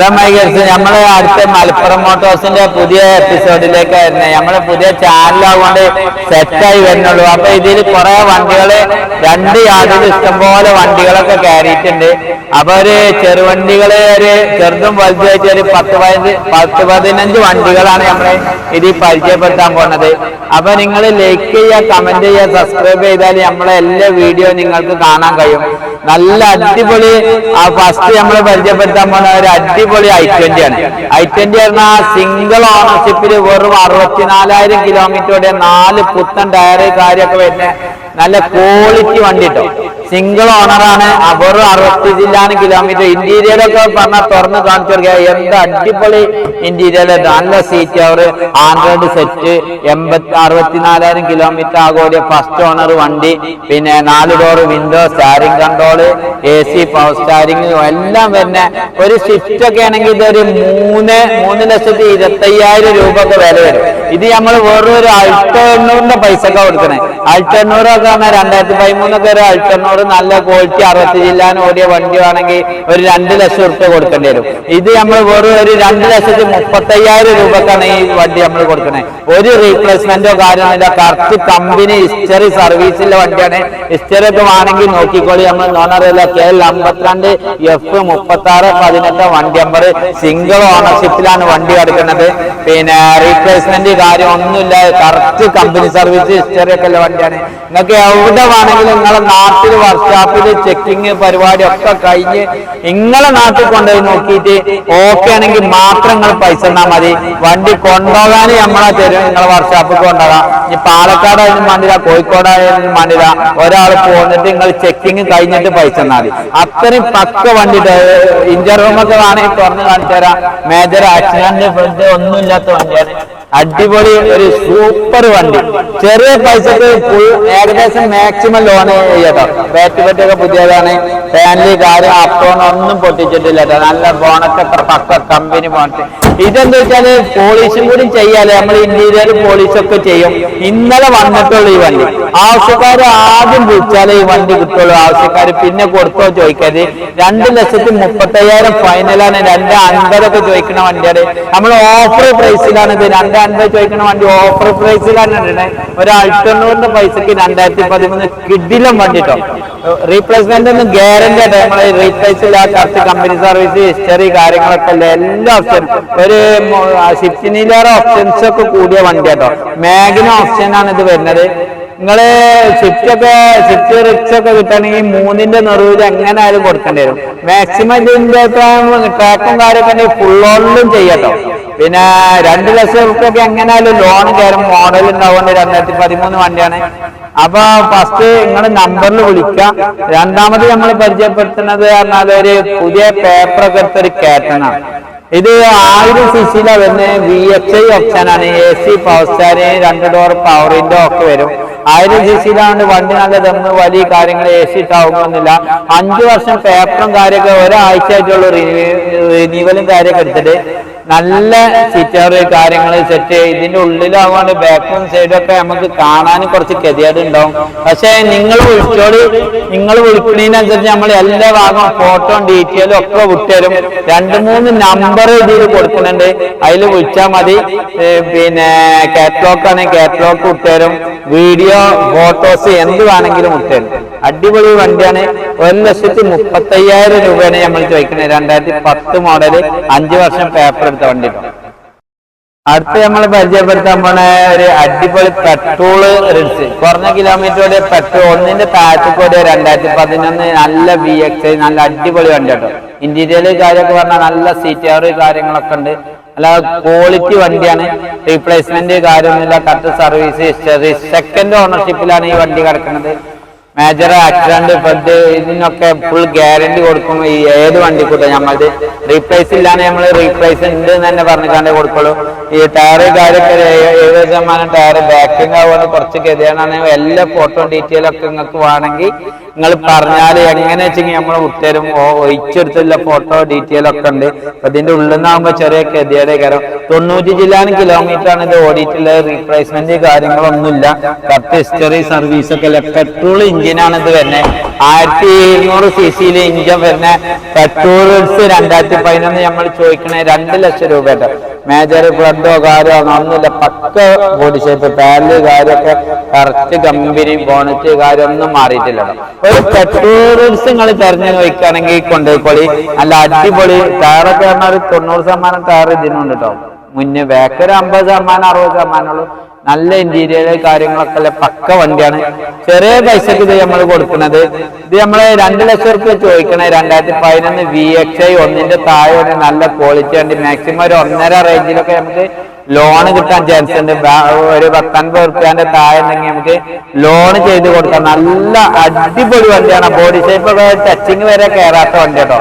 Hello നമ്മൾ അടുത്ത മലപ്പുറം മോട്ടോഴ്സിന്റെ പുതിയ എപ്പിസോഡിലേക്ക് വരുന്നത് നമ്മൾ പുതിയ ചാനലാകൊണ്ട് സെറ്റായി വരുന്നുള്ളൂ. അപ്പൊ ഇതിൽ കുറെ വണ്ടികൾ രണ്ട് യാർഡിൽ ഇഷ്ടംപോലെ വണ്ടികളൊക്കെ കയറിയിട്ടുണ്ട് അപ്പൊ ഒരു ചെറുവണ്ടികൾ ഒരു ചെറുതും വലുതായിട്ട് ഒരു പത്ത് പതിനഞ്ച് പത്ത് പതിനഞ്ച് വണ്ടികളാണ് നമ്മൾ ഇതിൽ പരിചയപ്പെടുത്താൻ പോണത്. അപ്പൊ നിങ്ങൾ ലൈക്ക് ചെയ്യുക കമന്റ് ചെയ്യുക സബ്സ്ക്രൈബ് ചെയ്താൽ നമ്മളെ എല്ലാ വീഡിയോ നിങ്ങൾക്ക് കാണാൻ കഴിയും. നല്ല അടിപൊളി ഫസ്റ്റ് നമ്മൾ പരിചയപ്പെടുത്താൻ പോണ ഒരു അടിപൊളി ഐ ട്വന്റി ആണ്. ഐ ട്വന്റി പറഞ്ഞാൽ സിംഗിൾ ഓണർഷിപ്പിൽ വെറും അറുപത്തിനാലായിരം കിലോമീറ്ററുടെ നാല് പുത്തൻ ടയർ കാര്യമൊക്കെ വരുന്ന നല്ല ക്വാളിറ്റി വണ്ടി കേട്ടോ സിംഗിൾ ഓണറാണ് വെറും അറുപത്തി ജില്ലാന് കിലോമീറ്റർ ഇന്റീരിയറൊക്കെ പറഞ്ഞാൽ തുറന്ന് കാണിച്ചു കൊടുക്കുക. എന്ത് അടിപൊളി ഇന്റീരിയർ നല്ല സീറ്റ് അവർ ആൻഡ്രോയിഡ് സെറ്റ് എൺപത്തി അറുപത്തിനാലായിരം കിലോമീറ്റർ ആകോടിയ ഫസ്റ്റ് ഓണർ വണ്ടി. പിന്നെ നാല് door window steering control A C power steering എല്ലാം തന്നെ ഒരു സ്വിഫ്റ്റ് ഒക്കെ ആണെങ്കിൽ ഇതൊരു മൂന്ന് മൂന്ന് ലക്ഷത്തി ഇരുപത്തയ്യായിരം രൂപ ഒക്കെ വില വരും. ഇത് നമ്മൾ വെറും ഒരു അൾട്ടെണ്ണൂറിന്റെ പൈസ ഒക്കെ കൊടുക്കണേ. അൾട്ടെണ്ണൂറൊക്കെ രണ്ടായിരത്തി പതിമൂന്നൊക്കെ ഒരു അൾട്ടോ എണ്ണൂറ് നല്ല ക്വാളിറ്റി അറുപത്തി ജില്ലാൻ ഓടിയ വണ്ടി ആണെങ്കിൽ ഒരു രണ്ട് ലക്ഷം റുപ്യ കൊടുക്കേണ്ടി വരും. ഇത് നമ്മൾ വെറും ഒരു രണ്ട് ലക്ഷത്തി മുപ്പത്തയ്യായിരം രൂപക്കാണ് ഈ വണ്ടി നമ്മൾ കൊടുക്കണേ. ഒരു റീപ്ലേസ്മെന്റോ കാര്യമില്ല കറക്റ്റ് കമ്പനി ഹിസ്റ്ററി സർവീസിലെ വണ്ടിയാണ്. ഹിസ്റ്ററി ഒക്കെ വേണമെങ്കിൽ നോക്കിക്കോളി. നമ്മൾ നോണറിയില്ല കെ എൽ അമ്പത്തിരണ്ട് എഫ് മുപ്പത്തി ആറ് പതിനെട്ട് വണ്ടി നമ്പർ സിംഗിൾ ഓണർഷിപ്പിലാണ് വണ്ടി എടുക്കുന്നത്. പിന്നെ റീപ്ലേസ്മെന്റ് കാര്യം ഒന്നുമില്ല. കറക്റ്റ് കമ്പനി സർവീസ് ഹിസ്റ്ററി ഒക്കെ ഉള്ള വണ്ടിയാണ്. നിങ്ങൾക്ക് എവിടെ വേണമെങ്കിലും നിങ്ങളെ നാട്ടിൽ വർക്ക്ഷോപ്പിൽ ചെക്കിങ് പരിപാടി ഒക്കെ കഴിഞ്ഞ് നിങ്ങളെ നാട്ടിൽ കൊണ്ടുപോയി നോക്കിയിട്ട് ഓക്കെ ആണെങ്കിൽ മാത്രം നിങ്ങൾ പൈസ ഇടാൻ മതി. വണ്ടി കൊണ്ടുപോകാൻ നമ്മളെ തരും. നിങ്ങളെ വർക്ക്ഷോപ്പിൽ കൊണ്ടുപോകാം. ഈ പാലക്കാടായാലും വേണ്ടില്ല കോഴിക്കോടായാലും വേണ്ടില്ല ഒരാൾ പോന്നിട്ട് നിങ്ങൾ ചെക്കിങ് കഴിഞ്ഞിട്ട് പൈസ തന്നാൽ മതി. അത്രയും പക്ക വണ്ടി ഇഞ്ചർ റൂമൊക്കെ വേണമെങ്കിൽ തുറന്ന് കാണിച്ചു തരാം മേജർ ആക്സിഡന്റ് ഒന്നും ഇല്ലാത്ത വണ്ടിയാണ്. അടിപൊളി ഒരു സൂപ്പർ വണ്ടി. ചെറിയ പൈസക്ക് ഫുൾ ഏകദേശം മാക്സിമം ലോൺ ചെയ്യട്ടോ. ബാറ്റ് പറ്റൊക്കെ പുതിയതാണ്. ഫാമിലി കാര്യം അപ്പോൺ ഒന്നും പൊട്ടിച്ചിട്ടില്ല കേട്ടോ നല്ല എത്ര പക്ക കമ്പനി ബോണറ്റ് ഇതെന്താ വെച്ചാൽ പോളിഷും കൂടി ചെയ്യാൽ നമ്മൾ ഇന്റീരിയർ പോളിഷ് ഒക്കെ ചെയ്യും. ഇന്നലെ വന്നിട്ടുള്ളു ഈ വണ്ടി. ആവശ്യക്കാർ ആദ്യം വിളിച്ചാലേ ഈ വണ്ടി കിട്ടുള്ളൂ. ആവശ്യക്കാർ പിന്നെ കൊടുത്തോ ചോദിക്കരുത്. രണ്ട് ലക്ഷത്തി മുപ്പത്തയ്യായിരം ഫൈനലാണ് രണ്ട് അൻപതൊക്കെ ചോദിക്കുന്ന വണ്ടിയാണ്. നമ്മൾ ഓഫർ പ്രൈസിലാണ് ഇത്. രണ്ട് അൻപത് ചോദിക്കുന്ന വണ്ടി ഓഫർ പ്രൈസിലാണ് ഒരു അൾട്ടണ്ണൂറിന്റെ പൈസക്ക് രണ്ടായിരത്തി പതിമൂന്ന് കിഡിലും വണ്ടി കേട്ടോ റീപ്ലേസ്മെന്റ് ഒന്നും ഗ്യാരണ്ടി ആയിട്ട് നമ്മൾ റീപ്ലേസ് ഇല്ല കമ്പനി സർവീസ് ഹിസ്റ്ററി കാര്യങ്ങളൊക്കെ അല്ലേ എല്ലാ ഒരു ഷിഫ്റ്റിനിലേറെ ഓപ്ഷൻസ് ഒക്കെ കൂടിയ വണ്ടി കേട്ടോ മാഗിന് ഓപ്ഷൻ ആണ് ഇത് വരുന്നത്. നിങ്ങൾ സ്വിഫ്റ്റ് ഒക്കെ സ്വിഫ്റ്റ് റിക്സ് ഒക്കെ കിട്ടണമെങ്കിൽ മൂന്നിന്റെ നെറുവിൽ എങ്ങനെ ആയാലും കൊടുക്കേണ്ടി വരും. മാക്സിമം ഇതിന്റെ ട്രാക്കും കാര്യമൊക്കെ ഫുൾ ഓണിലും ചെയ്യട്ടോ. പിന്നെ രണ്ട് ലക്ഷം റുപ്യൊക്കെ എങ്ങനെയായാലും ലോൺ കയറും. മോഡൽ ഉണ്ടാവുകൊണ്ട് രണ്ടായിരത്തി പതിമൂന്ന് വണ്ടിയാണ്. അപ്പൊ ഫസ്റ്റ് നിങ്ങൾ നമ്പറിൽ വിളിക്കാം രണ്ടാമത് നമ്മൾ പരിചയപ്പെടുത്തുന്നത് പറഞ്ഞാൽ ഒരു പുതിയ പേപ്പറൊക്കെ എടുത്തൊരു കാറ്റനാണ് ഇത് ആയിരം സി സിയിലാ വരുന്നത് വി എച്ച് ഐ ഓപ്ഷനാണ് എ സി പവർ സ്റ്റാരിങ് രണ്ട് ഡോർ പവറിന്റെ ഒക്കെ വരും. ആയിരം സി സിയിലാണ്ട് വണ്ടി നല്ല തന്ന് വലിയ കാര്യങ്ങൾ എ സി ഇട്ടാവുന്നില്ല അഞ്ചു വർഷം പേപ്പറും കാര്യമൊക്കെ ഒരാഴ്ച ആയിട്ടുള്ള റിന്യൂവലും കാര്യമൊക്കെ എടുത്തിട്ട് നല്ല സീറ്റർ കാര്യങ്ങൾ സെറ്റ് ഇതിന്റെ ഉള്ളിലാവാണ്ട് ബാക്കും സൈഡും ഒക്കെ നമുക്ക് കാണാൻ കുറച്ച് ഗതികേട് ഉണ്ടാവും പക്ഷെ നിങ്ങൾ വിളിച്ചോട് നിങ്ങൾ വിളിക്കുന്നതിനനുസരിച്ച് നമ്മൾ എല്ലാ ഭാഗവും ഫോട്ടോ ഡീറ്റെയിലും ഒക്കെ വിട്ടുതരും. രണ്ട് മൂന്ന് നമ്പർ ഇതിൽ കൊടുക്കുന്നുണ്ട്. അതിൽ വിളിച്ചാൽ മതി. പിന്നെ കാറ്റലോഗ് ആണെങ്കിൽ കാറ്റലോഗ് വിട്ടുതരും. വീഡിയോ ഫോട്ടോസ് എന്ത് വേണമെങ്കിലും വിട്ടുതരും. അടിപൊളി വണ്ടിയാണ്. ഒരു ലക്ഷത്തി മുപ്പത്തയ്യായിരം രൂപയാണ് നമ്മൾ ചോദിക്കുന്നത് രണ്ടായിരത്തി പത്ത് മോഡൽ അഞ്ചു വർഷം പേപ്പർ വണ്ടി. അടുത്ത് നമ്മൾ പരിചയപ്പെടുത്താൻ പോണ ഒരു അടിപൊളി പെട്രോൾ റിഡ്സ് കുറഞ്ഞ കിലോമീറ്ററോടെ പെട്രോൾ ഒന്നിന്റെ താഴത്തേക്കൂടെ രണ്ടായിരത്തി പതിനൊന്ന് നല്ല വി എക്സ് നല്ല അടിപൊളി വണ്ടി കേട്ടോ. ഇന്റീരിയൽ കാര്യമൊക്കെ പറഞ്ഞാൽ നല്ല സീറ്റ് കാര്യങ്ങളൊക്കെ ഉണ്ട്. നല്ല ക്വാളിറ്റി വണ്ടിയാണ്. റീപ്ലേസ്മെന്റ് കാര്യമൊന്നുമില്ല കറക്റ്റ് സർവീസ് സെക്കൻഡ് ഓണർഷിപ്പിലാണ് ഈ വണ്ടി കിടക്കുന്നത് മേജർ ആക്സിഡന്റ് ഫ്ലഡ് ഇതിനൊക്കെ ഫുൾ ഗ്യാരണ്ടി കൊടുക്കും ഈ ഏത് വണ്ടി കൂടെ നമ്മളത് റീപ്ലേസ് ഇല്ലാന്ന് നമ്മൾ റീപ്ലേസ് ഉണ്ട് എന്ന് തന്നെ പറഞ്ഞിട്ടാണ് കൊടുക്കുള്ളൂ ഈ ടയർ കാര്യമൊക്കെ ഏഴ് ശതമാനം ടയർ ബാക്കിംഗ് ആവുന്നത് കുറച്ച് ഗതിയാണ് എല്ലാ ഫോട്ടോ ഡീറ്റെയിൽ ഒക്കെ നിങ്ങൾക്ക് വേണമെങ്കിൽ നിങ്ങൾ പറഞ്ഞാൽ എങ്ങനെ വെച്ചെങ്കിൽ നമ്മൾ വിട്ടുതരും ഒഴിച്ചെടുത്തുള്ള ഫോട്ടോ ഡീറ്റെയിൽ ഒക്കെ ഉണ്ട്. അപ്പൊ ഇതിന്റെ ഉള്ളിൽ നിന്നാകുമ്പോൾ ചെറിയ ഗതിയുടെ കാര്യം തൊണ്ണൂറ്റി ജില്ലാനും കിലോമീറ്റർ ആണ് ഇത് ഓടിയിട്ടുള്ളത് റീപ്ലേസ്മെന്റ് കാര്യങ്ങളൊന്നുമില്ല. കറക്റ്റ് ഹിസ്റ്ററി സർവീസ് ഒക്കെ അല്ല? പെട്രോൾ എഞ്ചിനാണ് ഇത് വരുന്നത് ആയിരത്തി എഴുന്നൂറ് സി സിയിലെ ഇഞ്ചൻ വരുന്ന. പെട്രോൾസ് രണ്ടായിരത്തി പതിനൊന്ന് നമ്മൾ ചോദിക്കണേ രണ്ട് ലക്ഷം രൂപയുടെ മേജർ ഫ്ലഡോ കാര്യമോ ഒന്നുമില്ല. പക്ക ബോഡി ഷേപ്പ് പാൽ കാര്യമൊക്കെ കറക്റ്റ് കമ്പനി ബോണറ്റ് കാര്യമൊന്നും മാറിയിട്ടില്ല. ഒരു പെട്രോൾസ് നിങ്ങൾ തെരഞ്ഞു നോക്കുകയാണെങ്കിൽ കൊണ്ടുപോയിക്കോളി. അല്ല അടിപൊളി ടയറൊക്കെ പറഞ്ഞാൽ ഒരു തൊണ്ണൂറ് ശതമാനം ടയർ ഇതിനുണ്ട് കേട്ടോ മുന്നേ ബാക്ക് ഒരു അമ്പത് ശതമാനം അറുപത് ശതമാനമുള്ളൂ നല്ല ഇന്റീരിയർ കാര്യങ്ങളൊക്കെ ഉള്ള പക്ക വണ്ടിയാണ്. ചെറിയ പൈസക്ക് ഇത് നമ്മൾ കൊടുക്കുന്നത്. ഇത് നമ്മൾ രണ്ട് ലക്ഷം റുപ്യ ചോദിക്കണേ. രണ്ടായിരത്തി പതിനൊന്ന് വി എക്സ് ഐ ഒന്നിന്റെ താഴെ ഒരു നല്ല ക്വാളിറ്റി ഉണ്ട് മാക്സിമം ഒരു ഒന്നര റേഞ്ചിലൊക്കെ നമുക്ക് ലോൺ കിട്ടാൻ ചാൻസ് ഉണ്ട്. ഒരു പത്തൊൻപത് റുപ്യാന്റെ താഴെ ഉണ്ടെങ്കിൽ നമുക്ക് ലോൺ ചെയ്ത് കൊടുക്കാം. നല്ല അടിപൊളി വണ്ടിയാണ്. ബോഡി ഷേപ്പ് ടച്ചിങ് വരെ കയറാത്ത വണ്ടി കേട്ടോ.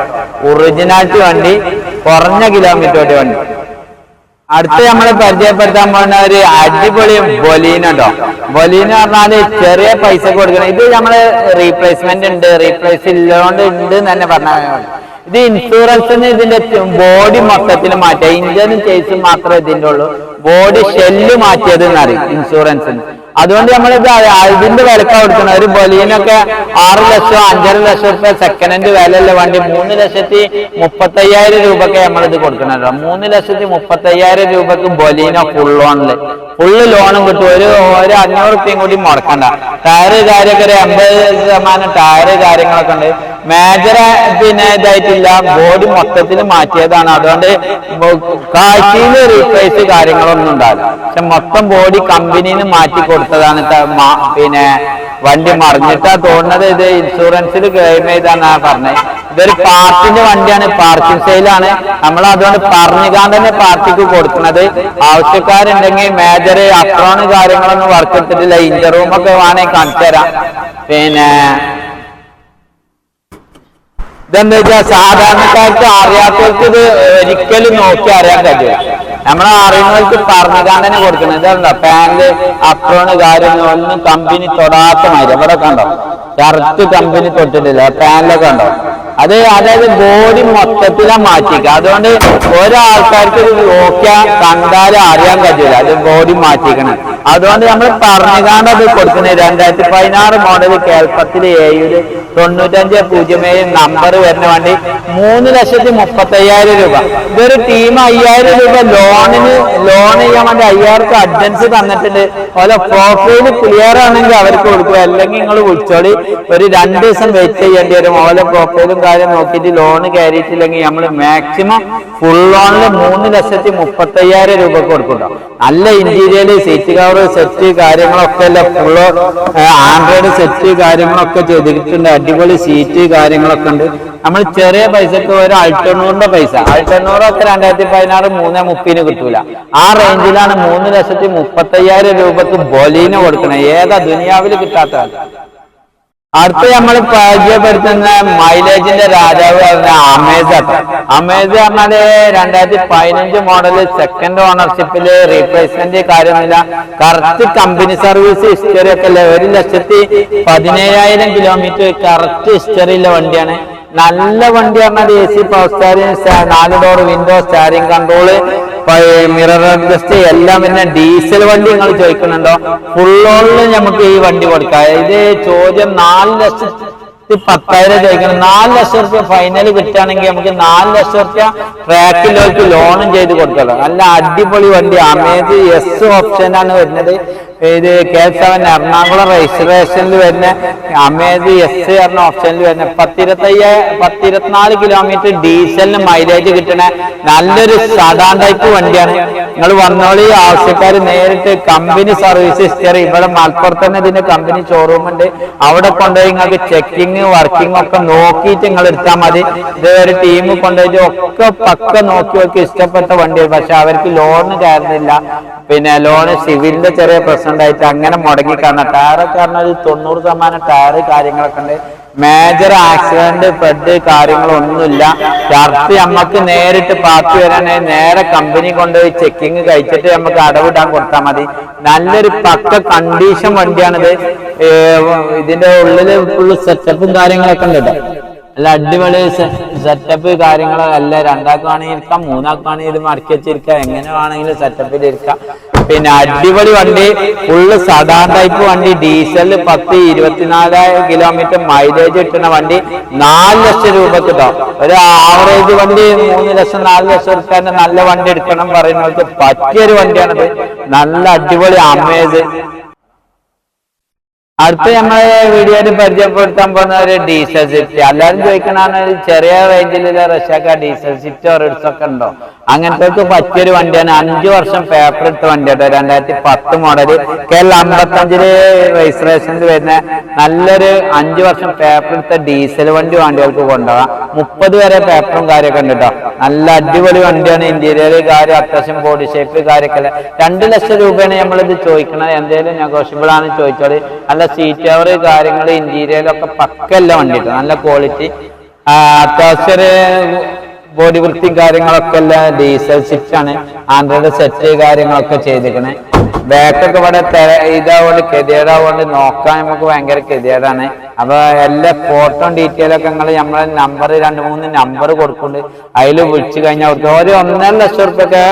ഒറിജിനാലിറ്റി വണ്ടി. കുറഞ്ഞ കിലോമീറ്റർ വണ്ടി. അടുത്ത് നമ്മൾ പരിചയപ്പെടുത്താൻ പോകുന്ന ഒരു അടിപൊളി ബൊലീന കേട്ടോ ബൊലീന പറഞ്ഞാൽ ചെറിയ പൈസ കൊടുക്കണം ഇത് നമ്മൾ റീപ്ലേസ്മെന്റ് ഉണ്ട് റീപ്ലേസ് ഇല്ലോണ്ട് ഉണ്ട് തന്നെ പറഞ്ഞാൽ ഇത് ഇൻഷുറൻസിന് ഇതിന്റെ ബോഡി മൊത്തത്തിൽ മാറ്റുക ഇഞ്ചനും ചേസും മാത്രമേ ഇതിന്റെ ഉള്ളൂ. ബോഡി ഷെല്ല് മാറ്റിയത് എന്നറിയും ഇൻഷുറൻസിന് അതുകൊണ്ട് നമ്മൾ ഇതിന്റെ വിലക്ക കൊടുക്കണം. ഒരു ബലീനൊക്കെ ആറ് ലക്ഷം അഞ്ചര ലക്ഷം റുപ്യ സെക്കൻഡ് ഹാൻഡ് വിലയുള്ള വണ്ടി. മൂന്ന് ലക്ഷത്തി മുപ്പത്തയ്യായിരം രൂപക്ക് നമ്മളിത് കൊടുക്കണല്ലോ മൂന്ന് ലക്ഷത്തി മുപ്പത്തയ്യായിരം രൂപക്ക് ബൊലീനോ ഫുൾ ലോണിൽ ഫുള്ള് ലോണും കിട്ടും. ഒരു ഒരു അഞ്ഞൂറ് റുപ്യയും കൂടി മുടക്കണ്ട. ടയർ കാര്യമൊക്കെ ഒരു എൺപത് ശതമാനം ടയറ് കാര്യങ്ങളൊക്കെ ഉണ്ട്. മേജർ പിന്നെ ഇതായിട്ടില്ല. ബോഡി മൊത്തത്തിൽ മാറ്റിയതാണ്. അതുകൊണ്ട് കാഴ്ചയിൽ റീപ്ലേസ് കാര്യങ്ങളൊന്നും ഉണ്ടാവില്ല. പക്ഷെ മൊത്തം ബോഡി കമ്പനിന്ന് മാറ്റി കൊടുത്തതാണ് പിന്നെ വണ്ടി മറിഞ്ഞിട്ടാ തോന്നുന്നത് ഇത് ഇൻഷുറൻസിൽ ക്ലെയിം ചെയ്താണ് പറഞ്ഞത് ഇതൊരു പാർട്ടിന്റെ വണ്ടിയാണ്. പാർക്കിംഗ് സെയിലാണ് നമ്മൾ അതുകൊണ്ട് പറഞ്ഞുകാണ്ട് തന്നെ പാർട്ടിക്ക് കൊടുക്കുന്നത്. ആവശ്യക്കാരുണ്ടെങ്കിൽ മേജർ അപ്രോണ് കാര്യങ്ങളൊന്നും വർക്ക് എടുത്തിട്ടില്ല. ഇഞ്ചർ റൂമൊക്കെ കാണിച്ചു തരാം പിന്നെ ഇതെന്താ വെച്ചാൽ സാധാരണക്കാർക്ക് അറിയാത്തവർക്ക് ഇത് ഒരിക്കലും നോക്കി അറിയാൻ കഴിയില്ല നമ്മളെ അറിയുന്നവർക്ക് പറഞ്ഞതാണ് തന്നെ കൊടുക്കുന്നത് ഇതെന്താ? പാന്റ് അപ്രോണ് കാര്യങ്ങൾ ഒന്നും കമ്പനി തൊടാത്ത മാതിരി. ഇവിടെ കണ്ടോ? Correct company തൊട്ടിട്ടില്ല. പാനിലൊക്കെ ഉണ്ടോ അത് അതായത് ബോഡി മൊത്തത്തിലാ മാറ്റിക്കുക അതുകൊണ്ട് ഓരോ ഇത് നോക്കിയാൽ കണ്ടാലും അറിയാൻ കഴിയില്ല അത് ബോഡി മാറ്റിക്കണം അതുകൊണ്ട് നമ്മൾ പറഞ്ഞുകാണ്ട് അത് കൊടുക്കുന്നത് രണ്ടായിരത്തി പതിനാറ് മോഡൽ കേൾപ്പത്തിൽ ഏഴിൽ തൊണ്ണൂറ്റഞ്ച് പൂജ്യം ഏഴ് നമ്പർ വരുന്ന വേണ്ടി മൂന്ന് ലക്ഷത്തി മുപ്പത്തയ്യായിരം രൂപ. ഇതൊരു ടീം അയ്യായിരം രൂപ ലോണിന് ലോൺ ചെയ്യാൻ വേണ്ടി അയ്യായിരത്തി അഡ്വാൻസ് തന്നിട്ടുണ്ട്. അതുപോലെ പ്രൊഫൈൽ ക്ലിയർ ആണെങ്കിൽ അവർക്ക് കൊടുക്കുക അല്ലെങ്കിൽ നിങ്ങൾ വിളിച്ചോളി. ഒരു രണ്ട് ദിവസം വെയിറ്റ് ചെയ്യേണ്ടി വരും. ഓലെ പ്രൊഫൈലും കാര്യം നോക്കിയിട്ട് ലോൺ കയറിയിട്ടില്ലെങ്കിൽ നമ്മൾ മാക്സിമം ഫുൾ ലോണിൽ മൂന്ന് ലക്ഷത്തി മുപ്പത്തയ്യായിരം രൂപ കൊടുക്കുന്നുണ്ടോ. നല്ല ഇന്റീരിയൽ സീറ്റ് കവർ സെറ്റ് കാര്യങ്ങളൊക്കെ അല്ല ഫുള്ള് ആൻഡ്രോയിഡ് സെറ്റ് കാര്യങ്ങളൊക്കെ ചെയ്തിട്ടുണ്ട്. അടിപൊളി സീറ്റ് കാര്യങ്ങളൊക്കെ ഉണ്ട്. നമ്മൾ ചെറിയ പൈസക്ക് ഒരു അൾട്ടണ്ണൂറിന്റെ പൈസ. അൾട്ടണ്ണൂറൊക്കെ രണ്ടായിരത്തി പതിനാറ് മൂന്ന് മുപ്പതിന് കിട്ടൂല. ആ റേഞ്ചിലാണ് മൂന്ന് ലക്ഷത്തി മുപ്പത്തയ്യായിരം രൂപക്ക് ബൊലീന് കൊടുക്കണേ. ഏതാ ദുനിയാവിൽ കിട്ടാത്ത അടുത്ത് നമ്മൾ പരിചയപ്പെടുത്തുന്ന മൈലേജിന്റെ രാജാവ് പറഞ്ഞ അമേസ അമേസ പറഞ്ഞാൽ രണ്ടായിരത്തി പതിനഞ്ച് മോഡൽ സെക്കൻഡ് ഓണർഷിപ്പിൽ റീപ്ലേസ്മെന്റ് കാര്യമില്ല കറക്റ്റ് കമ്പനി സർവീസ് ഹിസ്റ്ററി ഒക്കെ അല്ലേ ഒരു ലക്ഷത്തി പതിനേഴായിരം കിലോമീറ്റർ കറക്റ്റ് ഹിസ്റ്ററിയുള്ള വണ്ടിയാണ്. നല്ല വണ്ടി പറഞ്ഞാൽ എ സി പവർ സ്റ്റാരിങ് നാല് door window steering control mirror adjust എല്ലാം പിന്നെ ഡീസൽ വണ്ടി നിങ്ങൾ ചോദിക്കുന്നുണ്ടോ? ഓണിൽ നമുക്ക് ഈ വണ്ടി കൊടുക്കാം. ഇത് ചോദ്യം നാല് ലക്ഷത്തി പത്തായിരം ചോദിക്കണം നാല് ലക്ഷം റുപ്യ ഫൈനൽ കിട്ടുകയാണെങ്കിൽ നമുക്ക് നാല് ലക്ഷം റുപ്യ ട്രാക്കിലേക്ക് ലോണും ചെയ്ത് കൊടുക്കാം. നല്ല അടിപൊളി വണ്ടി. അമേജ് എസ് ഓപ്ഷനാണ് വരുന്നത്. ഇത് കെ സെവൻ എറണാകുളം രജിസ്ട്രേഷനിൽ വരുന്ന അമേത് എസ് പറഞ്ഞ ഓപ്ഷനിൽ വരുന്ന പത്തിരുപത്തയ്യ പത്തിരുപത്തിനാല് കിലോമീറ്റർ ഡീസലിന് മൈലേജ് കിട്ടണ നല്ലൊരു സാധാരണ ടൈപ്പ് വണ്ടിയാണ്. നിങ്ങൾ വന്നോളി ആവശ്യക്കാർ നേരിട്ട് കമ്പനി സർവീസ് ഹിസ്റ്ററി ഇവിടെ മലപ്പുറത്ത് തന്നെ ഇതിന്റെ കമ്പനി ഷോറൂം ഉണ്ട്. അവിടെ കൊണ്ടുപോയി നിങ്ങൾക്ക് ചെക്കിങ് വർക്കിംഗ് ഒക്കെ നോക്കിയിട്ട് നിങ്ങൾ എടുത്താൽ മതി. ഇതേ ടീം കൊണ്ടുപോയിട്ട് ഒക്കെ പക്ക നോക്കി നോക്കി ഇഷ്ടപ്പെട്ട വണ്ടി പക്ഷെ അവർക്ക് ലോണ് കയറുന്നില്ല പിന്നെ ലോണ് സിവിലിന്റെ ചെറിയ പ്രശ്നം ഉണ്ടായിട്ട് അങ്ങനെ മുടങ്ങി കാരണം ടയറൊക്കെ പറഞ്ഞാൽ ഒരു തൊണ്ണൂറ് ശതമാനം ടയർ കാര്യങ്ങളൊക്കെ ഉണ്ട്. മേജർ ആക്സിഡന്റ് ഫ്ലഡ് കാര്യങ്ങളൊന്നുമില്ല. ഷർട്ട് നമുക്ക് നേരിട്ട് പാർട്ടി വരാനായി നേരെ കമ്പനി കൊണ്ടുപോയി ചെക്കിങ് കഴിച്ചിട്ട് നമുക്ക് അടവിടാൻ കൊടുത്താൽ മതി. നല്ലൊരു പക്ക കണ്ടീഷൻ വണ്ടിയാണിത് ഇതിന്റെ ഉള്ളിൽ ഫുള്ള് സെറ്റപ്പും കാര്യങ്ങളൊക്കെ ഉണ്ട് അല്ല അടിപൊളി സെറ്റപ്പ് കാര്യങ്ങളല്ല രണ്ടാക്കാണെങ്കിൽ ഇരിക്കാം ഇരിക്കാം ഇത് മറക്കി വെച്ചിരിക്കാം. എങ്ങനെ വേണമെങ്കിലും സെറ്റപ്പിൽ ഇരിക്കാം. പിന്നെ അടിപൊളി വണ്ടി. ഫുള്ള് സാധാരണ ടൈപ്പ് വണ്ടി. ഡീസൽ പത്ത് ഇരുപത്തിനാലായിരം കിലോമീറ്റർ മൈലേജ് കിട്ടുന്ന വണ്ടി. നാല് ലക്ഷം രൂപ കിട്ടും ഒരു ആവറേജ് വണ്ടി മൂന്ന് ലക്ഷം നാല് ലക്ഷം റുപ്യന്റെ നല്ല വണ്ടി എടുക്കണം പറയുന്നവർക്ക് പറ്റിയൊരു വണ്ടിയാണത്. നല്ല അടിപൊളി അമേസ് അടുത്ത നമ്മളെ വീഡിയോയിൽ പരിചയപ്പെടുത്താൻ പോകുന്ന ഒരു ഡീസൽ സിറ്റി. എല്ലാവരും ചോദിക്കണാണ് ചെറിയ റേഞ്ചിലുള്ള റഷ്യക്ക ഡീസൽ സിറ്റി ഒരിടത്തൊക്കെ ഒക്കെ ഉണ്ടോ? അങ്ങനത്തെ പറ്റിയൊരു വണ്ടിയാണ്. അഞ്ചു വർഷം പേപ്പർ എടുത്ത വണ്ടിയാട്ടോ രണ്ടായിരത്തി പത്ത് മോഡൽ കേരള അമ്പത്തഞ്ചിൽ രജിസ്ട്രേഷനിൽ വരുന്ന നല്ലൊരു അഞ്ചു വർഷം പേപ്പർ എടുത്ത ഡീസൽ വണ്ടി വണ്ടികൾക്ക് കൊണ്ടുപോകാം മുപ്പത് വരെ പേപ്പറും കാര്യമൊക്കെ ഉണ്ട് കേട്ടോ നല്ല അടിപൊളി വണ്ടിയാണ്. ഇന്റീരിയർ കാര്യം അത്യാവശ്യം ബോഡി ഷേപ്പ് കാര്യമൊക്കെ രണ്ട് ലക്ഷം രൂപയാണ് നമ്മളിത് ചോദിക്കുന്നത് എന്തെങ്കിലും നെഗോഷ്യബിൾ ആണ് ചോദിച്ചാൽ നല്ല സീറ്റ് കവർ കാര്യങ്ങൾ ഇന്റീരിയലൊക്കെ പക്കല്ല വണ്ടി കേട്ടോ നല്ല ക്വാളിറ്റി അത്യാവശ്യം ബോഡി വൃത്തിയും കാര്യങ്ങളൊക്കെ അല്ല ഡീസൽ സിക്സ് ആണ്. ആൻഡ്രോയിഡ് സെറ്റ് കാര്യങ്ങളൊക്കെ ചെയ്തിരിക്കണേ. ബാക്കൊക്കെ ഇവിടെ ഇതാവുകൊണ്ട് കെതിയേടാവുകൊണ്ട് നോക്കാൻ നമുക്ക് ഭയങ്കര ഗതികേടാണ് അപ്പൊ എല്ലാ ഫോട്ടോ ഡീറ്റെയിൽ ഒക്കെ നിങ്ങൾ നമ്മളെ നമ്പർ രണ്ട് മൂന്ന് നമ്പർ കൊടുക്കുന്നുണ്ട്. അതിൽ വിളിച്ചു കഴിഞ്ഞാൽ അവർക്ക് ഒരു ഒന്നര ലക്ഷം റുപ്യൊക്കെ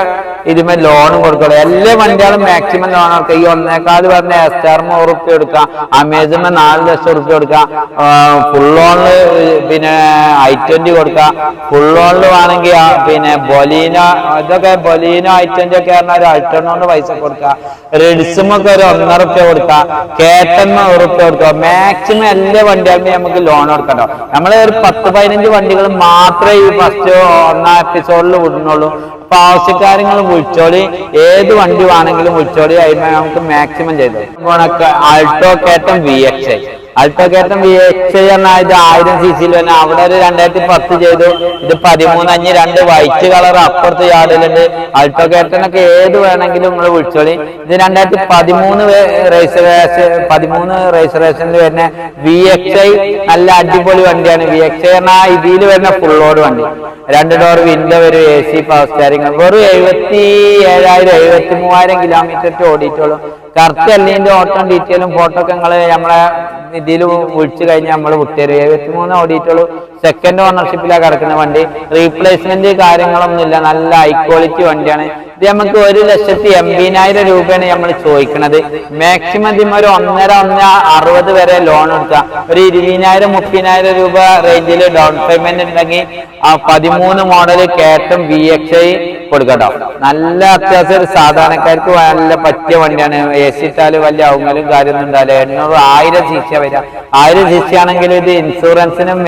ഇതിമേ ലോണും കൊടുക്കണം എല്ലാ വണ്ടികളും മാക്സിമം ലോൺ കൊടുക്കുക ഈ ഒന്നേക്കാൾ പറഞ്ഞ എസ്റ്റാർ നൂറ് റുപ്യ എടുക്കാം അമേസിമേ നാല് ലക്ഷം റുപ്യ കൊടുക്കാം. ഫുൾ ലോണിൽ പിന്നെ ഐ ട്വന്റി കൊടുക്കാം. ഫുൾ ലോണിൽ വേണമെങ്കിൽ പിന്നെ ബൊലീന ഇതൊക്കെ ബൊലീന ഐ ട്വന്റി ഒക്കെ പറഞ്ഞാൽ ഒരു അൾട്ടറിനോണ്ട് പൈസ കൊടുക്കാം. റെഡ്സുമൊക്കെ ഒരു ഒന്നര റുപ്യ കൊടുക്കാം. കേട്ടമ്മ റുപ്യ കൊടുക്കുക മാക്സിമം എല്ലാ വണ്ടികളും നമുക്ക് ലോൺ കൊടുക്കട്ടോ നമ്മൾ ഒരു പത്ത് പതിനഞ്ച് വണ്ടികൾ മാത്രമേ ഈ ഫസ്റ്റ് ഒന്നാം എപ്പിസോഡിൽ വിടുന്നുള്ളൂ. അപ്പൊ ആവശ്യക്കാരങ്ങൾ വിളിച്ചോളി. ഏത് വണ്ടി വേണമെങ്കിലും വിളിച്ചോളി. അതിന് നമുക്ക് മാക്സിമം ചെയ്തു ആൾട്ടോ കേട്ടം വി എക്സ് ഐ കേട്ടം വി എച്ച് പറഞ്ഞാൽ ഇത് ആയിരം സി സിയിൽ തന്നെ അവിടെ ഒരു രണ്ടായിരത്തി പത്ത് ചെയ്തു. ഇത് പതിമൂന്ന് അഞ്ഞ് രണ്ട് വൈറ്റ് കളർ അപ്പുറത്ത് യാർഡിലുണ്ട്. കേട്ടനൊക്കെ ഏത് വേണമെങ്കിലും നിങ്ങൾ വിളിച്ചോളി. ഇത് രണ്ടായിരത്തി പതിമൂന്ന് രജിസ്ട്രേഷൻ പതിമൂന്ന് രജിസ്ട്രേഷനിൽ വരുന്ന വി എക്സ് ഐ നല്ല അടിപൊളി വണ്ടിയാണ്. വി എക്സ് ഐ പറഞ്ഞാൽ ഇതിൽ വരുന്ന ഫുൾ ഓഡ് വണ്ടി. രണ്ട് ഡോർ വിൻഡോ വരും എ സി പവർ സ്റ്റാരിങ് വെറും എഴുപത്തി ഏഴായിരം എഴുപത്തി മൂവായിരം കിലോമീറ്റർ ഓടിയിട്ടുള്ളൂ. കറക്റ്റ് അല്ലിന്റെ ഓട്ടം ഡീറ്റെയിലും ഫോട്ടോ ഒക്കെ നിങ്ങൾ നമ്മളെ ഇതിൽ വിളിച്ചു കഴിഞ്ഞാൽ നമ്മൾ വിട്ടുതരും എഴുപത്തി മൂന്ന് ഓടിയിട്ടുള്ളൂ സെക്കൻഡ് ഓണർഷിപ്പിലാണ് കിടക്കുന്ന വണ്ടി. റീപ്ലേസ്മെന്റ് കാര്യങ്ങളൊന്നും ഇല്ല. നല്ല ഹൈ ക്വാളിറ്റി വണ്ടിയാണ്. ഇത് നമുക്ക് ഒരു ലക്ഷത്തി എൺപതിനായിരം രൂപയാണ് നമ്മൾ ചോദിക്കുന്നത് മാക്സിമം ഇതിന് ഒരു ഒന്നര ഒന്ന അറുപത് വരെ ലോൺ എടുക്കാം. ഒരു ഇരുപതിനായിരം മുപ്പതിനായിരം രൂപ റേഞ്ചിൽ ഡൗൺ പേയ്മെന്റ് ഉണ്ടെങ്കിൽ ആ പതിമൂന്ന് മോഡൽ കേട്ടം വി എക്സ് ഐ കൊടുക്കട്ടോ. നല്ല അത്യാവശ്യം ഒരു സാധാരണക്കാർക്ക് നല്ല പറ്റിയ വണ്ടിയാണ്. എ സി ഇട്ടാൽ വലിയ അവങ്ങലും കാര്യമൊന്നും ഉണ്ടാവില്ല. എണ്ണൂറ് ആയിരം ശിക്ഷ വരിക. ആയിരം ആണെങ്കിൽ ഇത് ഇൻഷുറൻസിനും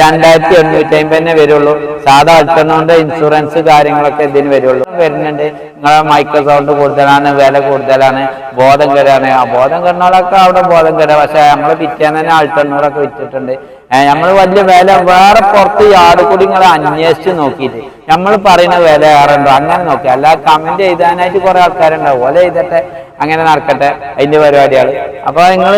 രണ്ടായിരത്തി എണ്ണൂറ്റി അമ്പതിനെ വരുള്ളൂ. സാധാ അൾട്ടറിനോണ്ട് ഇൻഷുറൻസ് കാര്യങ്ങളൊക്കെ ഇതിന് വരുള്ളൂ. വരുന്നുണ്ട്. നിങ്ങളെ മൈക്രോസോഫ്റ്റ് കൂടുതലാണ് വില കൂടുതലാണ് ബോധം കരാണ് ആ ബോധം കയറുന്നവരൊക്കെ അവിടെ ബോധം കര പക്ഷെ നമ്മൾ പിറ്റേന്ന് തന്നെ അൾട്ടറിനൂറൊക്കെ വിറ്റിട്ടുണ്ട്. നമ്മൾ വലിയ വില വേറെ പുറത്ത് യാട് കൂടി നിങ്ങൾ അന്വേഷിച്ച് നോക്കിയിട്ട്. നമ്മൾ പറയുന്ന വില ഏറുണ്ടോ അങ്ങനെ നോക്കി. അല്ലാതെ കമന്റ് എഴുതാനായിട്ട് കുറെ ആൾക്കാരുണ്ടാവും. ഓലെ എഴുതട്ടെ. അങ്ങനെ നടക്കട്ടെ. അതിന്റെ പരിപാടികൾ അപ്പൊ നിങ്ങൾ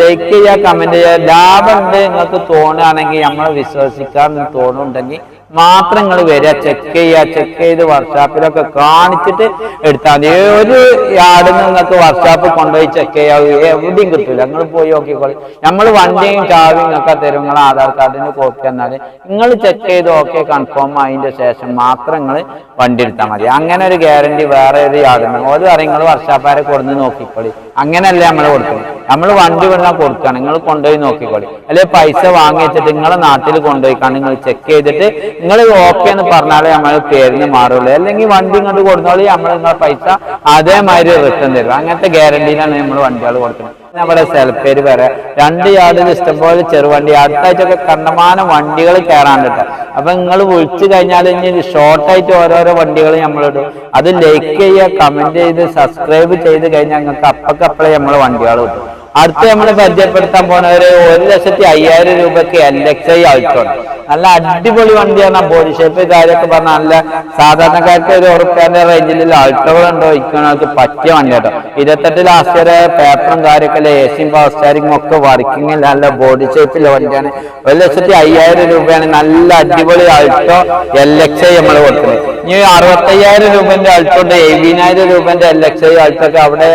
ലൈക്ക് ചെയ്യുക കമന്റ് ചെയ്യുക. ലാഭം ഉണ്ട് നിങ്ങൾക്ക് തോന്നുകയാണെങ്കിൽ നമ്മളെ വിശ്വസിക്കാൻ തോന്നുന്നുണ്ടെങ്കിൽ മാത്രം നിങ്ങൾ വരിക. ചെക്ക് ചെയ്യുക ചെക്ക് ചെയ്ത് വർക്ക്ഷോപ്പിലൊക്കെ കാണിച്ചിട്ട് എടുത്താൽ മതി. ഒരു യാർഡിൽ നിങ്ങൾക്ക് വർക്ക്ഷോപ്പ് കൊണ്ടുപോയി ചെക്ക് ചെയ്യാം. എവിടെയും കിട്ടില്ല നിങ്ങൾ പോയി നോക്കിക്കോളി. നമ്മൾ വണ്ടിയും ചാവിയും ഒക്കെ തരും. നിങ്ങൾ ആധാർ കാർഡിന് കോപ്പി എന്നാൽ നിങ്ങൾ ചെക്ക് ചെയ്ത് ഓക്കെ കൺഫേം ആയതിന്റെ ശേഷം മാത്രം നിങ്ങൾ വണ്ടി എടുത്താൽ മതി. അങ്ങനെ ഒരു ഗ്യാരണ്ടി വേറെ ഒരു യാർഡിന് ഓരോ അറിയും നിങ്ങൾ വർക്ക്ഷോപ്പുകാരെ കൊടുന്ന് നോക്കിക്കോളി. അങ്ങനെയല്ലേ നമ്മൾ കൊടുക്കുന്നത് നമ്മൾ വണ്ടി വിടാൻ കൊടുക്കുകയാണ് നിങ്ങൾ കൊണ്ടുപോയി നോക്കിക്കോളി. അല്ലെങ്കിൽ പൈസ വാങ്ങി വെച്ചിട്ട് നിങ്ങളെ നാട്ടിൽ കൊണ്ടുപോയിക്കാൻ നിങ്ങൾ ചെക്ക് ചെയ്തിട്ട് നിങ്ങൾ ഓക്കെ എന്ന് പറഞ്ഞാലേ നമ്മൾ പേരിന് മാറുള്ളൂ. അല്ലെങ്കിൽ വണ്ടി ഇങ്ങോട്ട് കൊടുത്തോളി നമ്മൾ നിങ്ങളെ പൈസ അതേമാതിരി റിട്ടേൺ തരും. അങ്ങനത്തെ ഗ്യാരണ്ടിയിലാണ് നമ്മൾ വണ്ടികൾ കൊടുക്കുന്നത് നമ്മുടെ സ്ഥലപ്പേര് വരെ രണ്ട് യാർഡിൽ ഇഷ്ടംപോലെ ചെറുവണ്ടി അടുത്ത ആഴ്ചയൊക്കെ കണ്ടമാനം വണ്ടികൾ കയറാണ്ട് കേട്ടോ അപ്പൊ നിങ്ങൾ വിളിച്ചു കഴിഞ്ഞാൽ ഇനി ഷോർട്ടായിട്ട് ഓരോരോ വണ്ടികൾ നമ്മളിടും അത് ലൈക്ക് ചെയ്യുക കമന്റ് ചെയ്ത് സബ്സ്ക്രൈബ് ചെയ്ത് കഴിഞ്ഞാൽ നിങ്ങൾക്ക് അപ്പക്കപ്പളെ നമ്മളെ വണ്ടികൾ കിട്ടും അടുത്ത് നമ്മൾ പരിചയപ്പെടുത്താൻ പോണവര് ഒരു ലക്ഷത്തി അയ്യായിരം രൂപയ്ക്ക് എൽ എക്സ് ഐ ആൾട്ടോ നല്ല അടിപൊളി വണ്ടിയാണ് ബോഡി ഷേപ്പ് കാര്യമൊക്കെ പറഞ്ഞാൽ നല്ല സാധാരണക്കാർക്ക് ഒരു ഉറപ്പിന്റെ റേഞ്ചിൽ ആൾട്ടോകൾ ഉണ്ടോ ഇരിക്കുന്നവർക്ക് പറ്റിയ വണ്ടി കേട്ടോ ഇരുപത്തെട്ട് ലാസ്റ്റ് വരെ പേപ്പറും കാര്യമൊക്കെ എ സിയും പവർ സ്റ്റാരിങ്ങും ഒക്കെ വർക്കിംഗ് നല്ല ബോഡി ഷേപ്പിലെ വണ്ടിയാണ്. ഒരു ലക്ഷത്തി അയ്യായിരം രൂപയാണ് നല്ല അടിപൊളി ആൾട്ടോ എൽ എക്സ് ഐ നമ്മൾ കൊടുക്കുന്നത്. ഇനി അറുപത്തയ്യായിരം രൂപന്റെ ആൾട്ടോ ഉണ്ട് എഴുപതിനായിരം രൂപന്റെ എൽ എക്സ് ഐ ആൾട്ടോ ഒക്കെ അവിടെ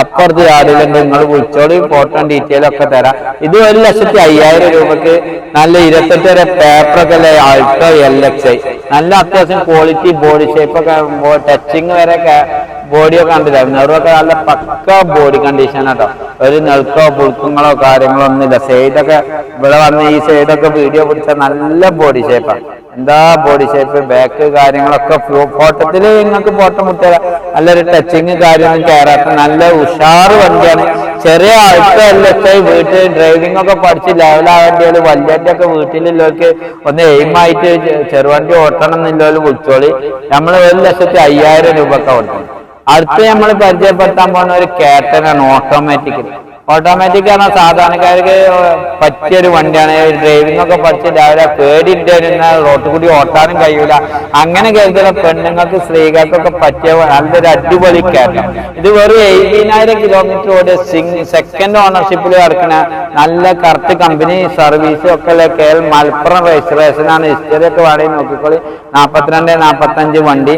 അപ്പുറത്ത് ആരെങ്കിലും നിങ്ങൾ വിളിച്ചോളി ഫോട്ടോ ഡീറ്റെയിൽ ഒക്കെ തരാം. ഇത് ഒരു ലക്ഷത്തി അയ്യായിരം രൂപക്ക് നല്ല ഇരുപത്തെട്ട് വരെ പേപ്പറൊക്കെ അല്ലേ? ആൾട്ടോ എൽ എക്സ് ഐ നല്ല അത്യാവശ്യം ക്വാളിറ്റി ബോഡി ഷേപ്പ് ഒക്കെ ടച്ചിങ് വരെ ബോഡിയൊക്കെ കണ്ടില്ല? നെറുവൊക്കെ നല്ല പക്ക ബോഡി കണ്ടീഷൻ കേട്ടോ ഒരു നെൽക്കോ പുൽക്കങ്ങളോ കാര്യങ്ങളോ ഒന്നുമില്ല സൈഡൊക്കെ ഇവിടെ വന്ന് ഈ സൈഡൊക്കെ വീഡിയോ പിടിച്ച നല്ല ബോഡി ഷേപ്പാണ് എന്താ ബോഡി ഷേപ്പ് ബാക്ക് കാര്യങ്ങളൊക്കെ ഫോട്ടത്തിൽ നിങ്ങൾക്ക് ഫോട്ടോ മുട്ടുക നല്ലൊരു ടച്ചിങ് കാര്യമൊന്നും കയറാത്ത നല്ല ഉഷാറ് വണ്ടിയാണ്. ചെറിയ ആൾക്കാരൊക്കെ വീട്ടിൽ ഡ്രൈവിംഗ് ഒക്കെ പഠിച്ച് ലെവലാവേണ്ടിയത് വലിയ ഒക്കെ വീട്ടിലുള്ളവർക്ക് ഒന്ന് എയിമായിട്ട് ചെറുവണ്ടി ഓട്ടണം എന്നുള്ളവർ വിളിച്ചോളി. നമ്മൾ ഒരു ലക്ഷത്തി അയ്യായിരം രൂപ ഒക്കെ ഓട്ടണം അടുത്ത് നമ്മൾ പരിചയപ്പെടുത്താൻ പോകുന്ന ഒരു കേട്ടനാണ് ഓട്ടോമാറ്റിക് ഓട്ടോമാറ്റിക് ആണ്? സാധാരണക്കാർക്ക് പറ്റിയൊരു വണ്ടിയാണ്. ഡ്രൈവിംഗ് ഒക്കെ പഠിച്ച് രാവിലെ പേടിയിട്ടിരുന്ന റോട്ടിൽ കൂടി ഓട്ടാനും കഴിയൂല. അങ്ങനെ കരുതുന്ന പെണ്ണുങ്ങൾക്ക് സ്ത്രീകൾക്കൊക്കെ പറ്റിയ നല്ലൊരു അടിപൊളി കയറ്റം ഇത് വെറും എഴുപതിനായിരം കിലോമീറ്റർ ഓടിയ സെക്കൻഡ് ഓണർഷിപ്പിൽ കിടക്കുന്ന നല്ല കറക്റ്റ് കമ്പനി സർവീസും ഒക്കെ ഉള്ള കെ എൽ മലപ്പുറം രജിസ്ട്രേഷനാണ് ഹിസ്റ്ററി ഒക്കെ വേണമെങ്കിൽ നോക്കിക്കോളി. നാൽപ്പത്തിരണ്ട് നാൽപ്പത്തഞ്ച് വണ്ടി.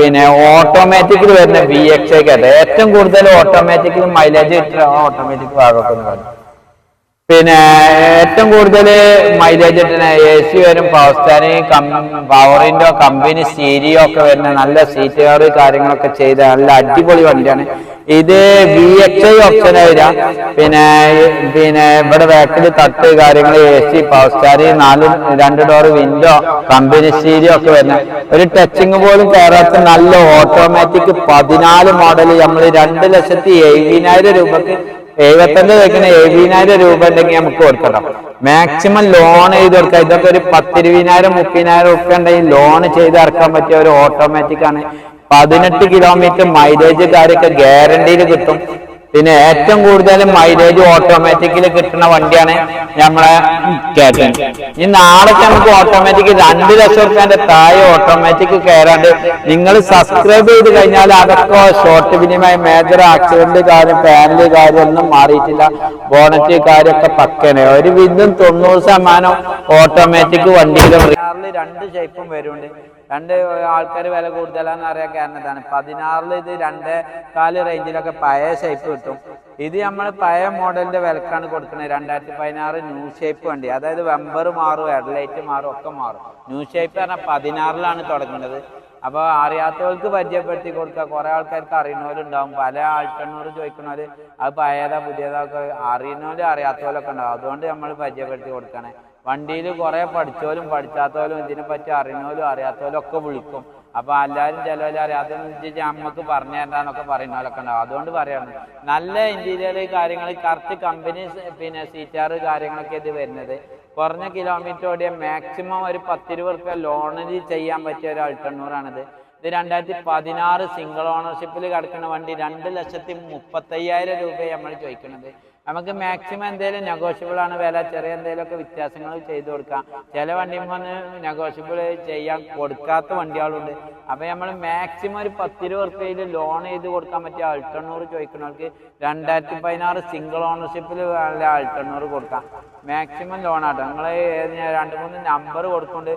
പിന്നെ ഓട്ടോമാറ്റിക്കിൽ വരുന്ന ബി എക്സ് ഏറ്റവും കൂടുതൽ ഓട്ടോമാറ്റിക്കിൽ മൈലേജ് കിട്ടുന്ന ഓട്ടോമാറ്റിക് ഭാഗമൊക്കെ കാണും. പിന്നെ ഏറ്റവും കൂടുതൽ മൈലേജ് കിട്ടുന്ന എ സി വരും കം പവറിന്റെ കമ്പനി സ്റ്റീരിയോ ഒക്കെ വരുന്ന നല്ല സീറ്റുകാർ കാര്യങ്ങളൊക്കെ ചെയ്ത നല്ല അടിപൊളി വണ്ടിയാണ്. ഇത് വി എക്സ് ഐ ഓപ്ഷൻ വരിക പിന്നെ പിന്നെ ഇവിടെ ബാക്കിൽ തട്ട് കാര്യങ്ങൾ എ സി പവർ സ്റ്റാരിങ് നാല് രണ്ട് ഡോർ വിൻഡോ കമ്പനി സ്റ്റീരിയോ ഒക്കെ വരുന്ന. ഒരു ടച്ചിങ് പോലും കയറാത്ത നല്ല ഓട്ടോമാറ്റിക് പതിനാല് മോഡൽ നമ്മൾ രണ്ട് ലക്ഷത്തി എഴുപതിനായിരം രൂപക്ക് എഴുപത്തഞ്ച് വെക്കുന്ന എഴുപതിനായിരം രൂപ ഉണ്ടെങ്കിൽ നമുക്ക് കൊടുക്കണം. മാക്സിമം ലോൺ ചെയ്ത് കൊടുക്കാം. ഇതൊക്കെ ഒരു പത്തിരുപതിനായിരം മുപ്പതിനായിരം ഒക്കെ ഉണ്ടെങ്കിൽ ലോൺ ചെയ്ത് ഇറക്കാൻ പറ്റിയ ഒരു ഓട്ടോമാറ്റിക് ആണ്. പതിനെട്ട് കിലോമീറ്റർ മൈലേജ് കാര്യമൊക്കെ ഗ്യാരണ്ടിയിൽ കിട്ടും. പിന്നെ ഏറ്റവും കൂടുതൽ മൈലേജ് ഓട്ടോമാറ്റിക്കിൽ കിട്ടുന്ന വണ്ടിയാണ് നമ്മളെ കേട്ടൻ ഈ നാളൊക്കെ നമുക്ക് ഓട്ടോമാറ്റിക് രണ്ട് ലക്ഷം റുപ്യന്റെ താഴെ ഓട്ടോമാറ്റിക് കയറാണ്ട് നിങ്ങൾ സബ്സ്ക്രൈബ് ചെയ്ത് കഴിഞ്ഞാൽ അതൊക്കെ ഷോർട്ട് വിനിമയ മേജർ ആക്സിഡന്റ് കാര്യം പാനൽ കാര്യം ഒന്നും മാറിയിട്ടില്ല. ബോണറ്റ് കാര്യമൊക്കെ പക്കനെ ഒരു വിധം തൊണ്ണൂറ് ശതമാനം ഓട്ടോമാറ്റിക് വണ്ടിയിലും രണ്ട് ഷേപ്പും വരുന്നുണ്ട്. രണ്ട് ആൾക്കാർ വില കൂടുതലാന്ന് അറിയാൻ കാരണത്താണ് പതിനാറിൽ ഇത് രണ്ട് കാൽ റേഞ്ചിലൊക്കെ പഴയ ഷേപ്പ് കിട്ടും. ഇത് നമ്മൾ പഴയ മോഡലിന്റെ വിലക്കാണ് കൊടുക്കുന്നത് രണ്ടായിരത്തി പതിനാറ് ന്യൂ ഷേപ്പ് വണ്ടി. അതായത് വെമ്പർ മാറും ഹെഡ്ലൈറ്റ് മാറും ഒക്കെ മാറും. ന്യൂ ഷേപ്പ് പറഞ്ഞാൽ പതിനാറിലാണ് തുടങ്ങുന്നത്. അപ്പോൾ അറിയാത്തവർക്ക് പരിചയപ്പെടുത്തി കൊടുക്കുക. കുറേ ആൾക്കാർക്ക് അറിയുന്നവരുണ്ടാവും. പല ആൾക്കണ്ണൂർ ചോദിക്കുന്നവർ അത് പഴയതാ പുതിയതാ ഒക്കെ അറിയുന്നവരും അറിയാത്തവരൊക്കെ ഉണ്ടാവും. അതുകൊണ്ട് നമ്മൾ പരിചയപ്പെടുത്തി കൊടുക്കണേ. വണ്ടിയിൽ കുറെ പഠിച്ചവരും പഠിച്ചാത്തവരും ഇതിനെ പറ്റി അറിയുന്നവരും അറിയാത്തവരും ഒക്കെ വിളിക്കും. അപ്പൊ എല്ലാവരും ചിലവർ അറിയാത്ത നമുക്ക് പറഞ്ഞു തരാന്നൊക്കെ പറയുന്നവരൊക്കെ ഉണ്ടാവും. അതുകൊണ്ട് പറയാണ്. നല്ല ഇന്റീരിയർ കാര്യങ്ങൾ കറക്റ്റ് കമ്പനി പിന്നെ സീറ്റാറ് കാര്യങ്ങളൊക്കെ ഇത് വരുന്നത്. കുറഞ്ഞ കിലോമീറ്റർ ഓടിയ മാക്സിമം ഒരു പത്തിരുപത് റുപ്യ ലോണിൽ ചെയ്യാൻ പറ്റിയ ഒരു അൾട്ടണ്ണൂറാണിത് ഇത് രണ്ടായിരത്തി പതിനാറ് സിംഗിൾ ഓണർഷിപ്പിൽ കിടക്കുന്ന വണ്ടി രണ്ട് ലക്ഷത്തി മുപ്പത്തയ്യായിരം രൂപയാണ് നമ്മൾ ചോദിക്കുന്നത് നമുക്ക് മാക്സിമം എന്തെങ്കിലും നെഗോഷ്യബിൾ ആണ് വില ചെറിയ എന്തെങ്കിലുമൊക്കെ വ്യത്യാസങ്ങൾ ചെയ്തു കൊടുക്കാം. ചില വണ്ടി വണ്ടിമൊന്ന് നെഗോഷ്യബിൾ ചെയ്യാൻ കൊടുക്കാത്ത വണ്ടികളുണ്ട്. അപ്പൊ നമ്മൾ മാക്സിമം ഒരു പത്തിരുപത് റുപ്യയിൽ ലോൺ ചെയ്ത് കൊടുക്കാൻ പറ്റിയ അൾട്ടണ്ണൂറ് ചോദിക്കുന്നവർക്ക് രണ്ടായിരത്തി പതിനാറ് സിംഗിൾ ഓണർഷിപ്പിൽ അൾട്ടണ്ണൂറ് കൊടുക്കാം. മാക്സിമം ലോൺ ആട്ടോ. നിങ്ങൾ രണ്ട് മൂന്ന് നമ്പർ കൊടുക്കൊണ്ട്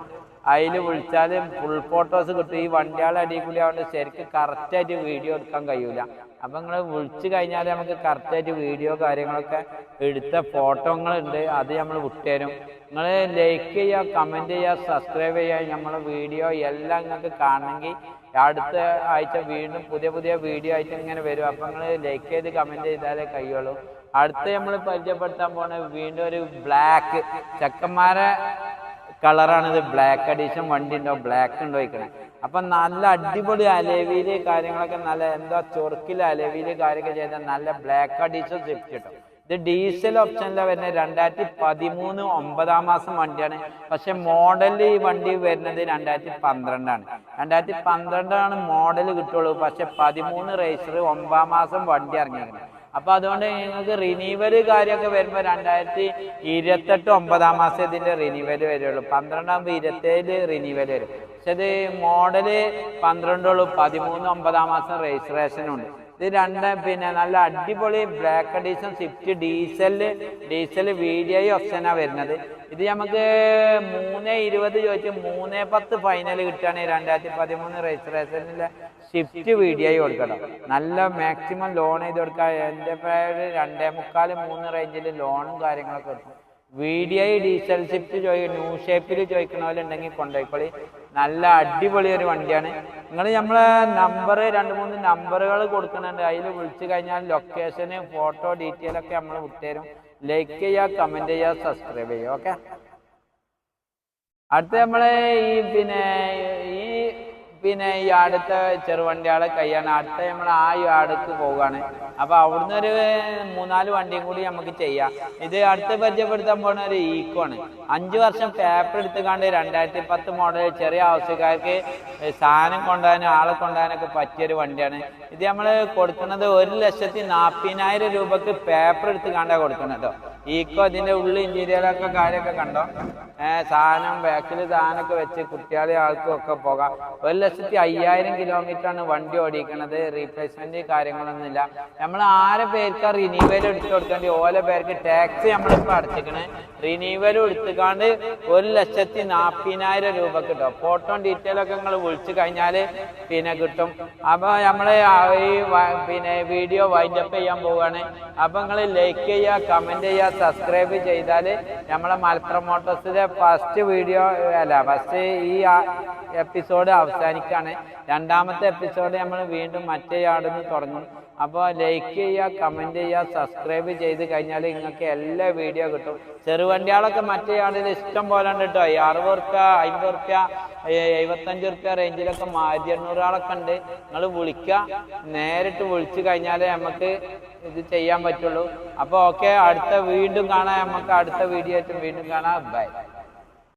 അതിൽ വിളിച്ചാൽ ഫുൾ ഫോട്ടോസ് കിട്ടും. ഈ വണ്ടിയാളെ അടിയിൽ കൂടി ആവുകൊണ്ട് ശരിക്കും കറക്റ്റായിട്ട് വീഡിയോ എടുക്കാൻ കഴിയൂല. അപ്പം നിങ്ങൾ വിളിച്ചു കഴിഞ്ഞാൽ നമുക്ക് കറക്റ്റായിട്ട് വീഡിയോ കാര്യങ്ങളൊക്കെ എടുത്ത ഫോട്ടോകളുണ്ട് അത് നമ്മൾ വിട്ടുതരും. നിങ്ങൾ ലൈക്ക് ചെയ്യുക കമന്റ് ചെയ്യുക സബ്സ്ക്രൈബ് ചെയ്യുക നമ്മളെ വീഡിയോ എല്ലാം നിങ്ങൾക്ക് കാണണമെങ്കിൽ അടുത്ത ആഴ്ച വീണ്ടും പുതിയ പുതിയ വീഡിയോ ആയിട്ട് ഇങ്ങനെ വരും. അപ്പം നിങ്ങൾ ലൈക്ക് ചെയ്ത് കമന്റ് ചെയ്താലേ കഴിയുള്ളൂ. അടുത്ത നമ്മൾ പരിചയപ്പെടുത്താൻ പോണ വീണ്ടും ഒരു ബ്ലാക്ക് ചെക്കന്മാരെ കളറാണ് ഇത് ബ്ലാക്ക് അഡീഷൻ വണ്ടി ഉണ്ടോ ബ്ലാക്ക് ഉണ്ടോ വയ്ക്കണേ അപ്പൊ നല്ല അടിപൊളി അലവിയിൽ കാര്യങ്ങളൊക്കെ നല്ല എന്താ ചൊറുക്കിൽ അലവിയിൽ കാര്യമൊക്കെ ചെയ്ത നല്ല ബ്ലാക്ക് അഡീഷൻ സ്വിഫ്റ്റ് കിട്ടും. ഇത് ഡീസൽ ഓപ്ഷനിലാണ് വരുന്നത് രണ്ടായിരത്തി പതിമൂന്ന് ഒമ്പതാം മാസം വണ്ടിയാണ്. പക്ഷെ മോഡൽ ഈ വണ്ടി വരുന്നത് രണ്ടായിരത്തി പന്ത്രണ്ടാണ് രണ്ടായിരത്തി പന്ത്രണ്ടാണ് മോഡൽ കിട്ടുള്ളൂ. പക്ഷെ പതിമൂന്ന് റേസർ ഒമ്പതാം മാസം വണ്ടി ഇറങ്ങിയിരിക്കുന്നത് അപ്പൊ അതുകൊണ്ട് നിങ്ങൾക്ക് റിനീവൽ കാര്യമൊക്കെ വരുമ്പോൾ രണ്ടായിരത്തി ഇരുപത്തെട്ട് ഒമ്പതാം മാസം ഇതിന്റെ റിനീവൽ വരുള്ളൂ. പന്ത്രണ്ടാകുമ്പോൾ ഇരുപത്തേഴ് റിനീവൽ വരും. പക്ഷെ ഇത് മോഡൽ പന്ത്രണ്ടുള്ളൂ പതിമൂന്ന് ഒമ്പതാം മാസം രജിസ്ട്രേഷൻ ഉണ്ട്. ഇത് രണ്ട് പിന്നെ നല്ല അടിപൊളി black edition Swift diesel diesel video ഓപ്ഷനാണ് വരുന്നത്. ഇത് നമുക്ക് മൂന്ന് ഇരുപത് ചോദിച്ച് മൂന്ന് പത്ത് ഫൈനൽ കിട്ടുകയാണെങ്കിൽ രണ്ടായിരത്തി പതിമൂന്ന് രജിസ്ട്രേഷനിലെ ഷിഫ്റ്റ് വീഡിയോ കൊടുക്കണം. നല്ല മാക്സിമം ലോൺ ചെയ്ത് കൊടുക്കുക എന്റെ പേര് രണ്ടേ മുക്കാൽ മൂന്ന് റേഞ്ചിൽ ലോണും കാര്യങ്ങളൊക്കെ കിട്ടും വീഡിയോ ഡീസൽ ഷിഫ്റ്റ് ചോദി ന്യൂ ഷേപ്പിൽ ചോദിക്കണ പോലെ കൊണ്ടുപോയിക്കോളി. നല്ല അടിപൊളി ഒരു വണ്ടിയാണ്. നിങ്ങൾ നമ്മളെ നമ്പർ രണ്ട് മൂന്ന് നമ്പറുകൾ കൊടുക്കുന്നുണ്ട്. അതിൽ വിളിച്ചു കഴിഞ്ഞാൽ ലൊക്കേഷന് ഫോട്ടോ ഡീറ്റെയിൽ ഒക്കെ നമ്മൾ വിട്ടുതരും. ലൈക്ക് ചെയ്യുക കമന്റ് ചെയ്യുക സബ്സ്ക്രൈബ് ചെയ്യുക ഓക്കെ അടുത്ത നമ്മളെ ഈ പിന്നെ പിന്നെ ഈ അടുത്ത ചെറുവണ്ടിയാളെ കൈയാണ്. അടുത്ത നമ്മൾ ആ അടുത്ത് പോവുകയാണ്. അപ്പൊ അവിടുന്ന് ഒരു മൂന്നാൽ വണ്ടിയും കൂടി നമുക്ക് ചെയ്യാം. ഇത് അടുത്ത് പരിചയപ്പെടുത്താൻ പോണ ഒരു ഈക്കോ ആണ്. അഞ്ചു വർഷം പേപ്പർ എടുത്തുകൊണ്ട് രണ്ടായിരത്തി പത്ത് മോഡൽ ചെറിയ ആവശ്യക്കാർക്ക് സാധനം കൊണ്ടുപോകാനും ആളെ കൊണ്ടുപോകാനൊക്കെ പറ്റിയൊരു വണ്ടിയാണ്. ഇത് നമ്മൾ കൊടുക്കുന്നത് ഒരു ലക്ഷത്തി നാൽപ്പതിനായിരം രൂപക്ക് പേപ്പർ എടുത്തുകൊണ്ടാണ് കൊടുക്കുന്നത് കേട്ടോ. ഈക്കോ ഇതിന്റെ ഉള്ളിൽ ഇന്റീരിയലൊക്കെ കാര്യമൊക്കെ കണ്ടോ? ഏഹ് സാധനം ബാക്കിൽ സാധനമൊക്കെ വെച്ച് കുട്ടികളെ ആൾക്കും ഒക്കെ പോകാം. ഒരു ലക്ഷത്തി അയ്യായിരം കിലോമീറ്റർ ആണ് വണ്ടി ഓടിക്കണത്. റീപ്ലേസ്മെന്റ് കാര്യങ്ങളൊന്നുമില്ല. നമ്മൾ ആരെ പേർക്ക് റിനീവൽ എടുത്തു കൊടുക്കേണ്ടി ഓല പേർക്ക് ടാക്സ് നമ്മളിപ്പോൾ അടച്ചിക്കണേ റിനീവൽ എടുത്തുകാണ്ട് ഒരു ലക്ഷത്തി നാൽപ്പതിനായിരം രൂപ കിട്ടും ഫോട്ടോ ഡീറ്റെയിൽ ഒക്കെ നിങ്ങൾ വിളിച്ചു കഴിഞ്ഞാൽ പിന്നെ കിട്ടും. അപ്പോൾ നമ്മൾ ഈ പിന്നെ വീഡിയോ വൈൻഡപ്പ് ചെയ്യാൻ പോവുകയാണ് അപ്പോൾ നിങ്ങൾ ലൈക്ക് ചെയ്യുക കമന്റ് ചെയ്യുക സബ്സ്ക്രൈബ് ചെയ്താൽ നമ്മളെ മലപ്പുറം മോട്ടോഴ്സിലെ ഫസ്റ്റ് വീഡിയോ അല്ല ഫസ്റ്റ് ഈ എപ്പിസോഡ് അവസാനിക്കുകയാണ് രണ്ടാമത്തെ എപ്പിസോഡ് നമ്മൾ വീണ്ടും മറ്റേ ആടുന്ന് തുടങ്ങും. അപ്പോൾ ലൈക്ക് ചെയ്യുക കമന്റ് ചെയ്യുക സബ്സ്ക്രൈബ് ചെയ്ത് കഴിഞ്ഞാൽ നിങ്ങൾക്ക് എല്ലാ വീഡിയോ കിട്ടും. ചെറുവണ്ടികളൊക്കെ മറ്റേ ആളിൽ ഇഷ്ടം പോലെ ഉണ്ട് കേട്ടോ ഈ അറുപത് റുപ്യ അമ്പത് റുപ്യ എഴുപത്തഞ്ച് റുപ്യ റേഞ്ചിലൊക്കെ ആയിരത്തി എണ്ണൂറാളൊക്കെ ഉണ്ട്. നിങ്ങൾ വിളിക്കുക നേരിട്ട് വിളിച്ചു കഴിഞ്ഞാലേ നമുക്ക് ഇത് ചെയ്യാൻ പറ്റുള്ളൂ. അപ്പോൾ ഓക്കെ അടുത്ത വീണ്ടും കാണാം. നമുക്ക് അടുത്ത വീഡിയോ ആയിട്ട് വീണ്ടും കാണാം. ബൈ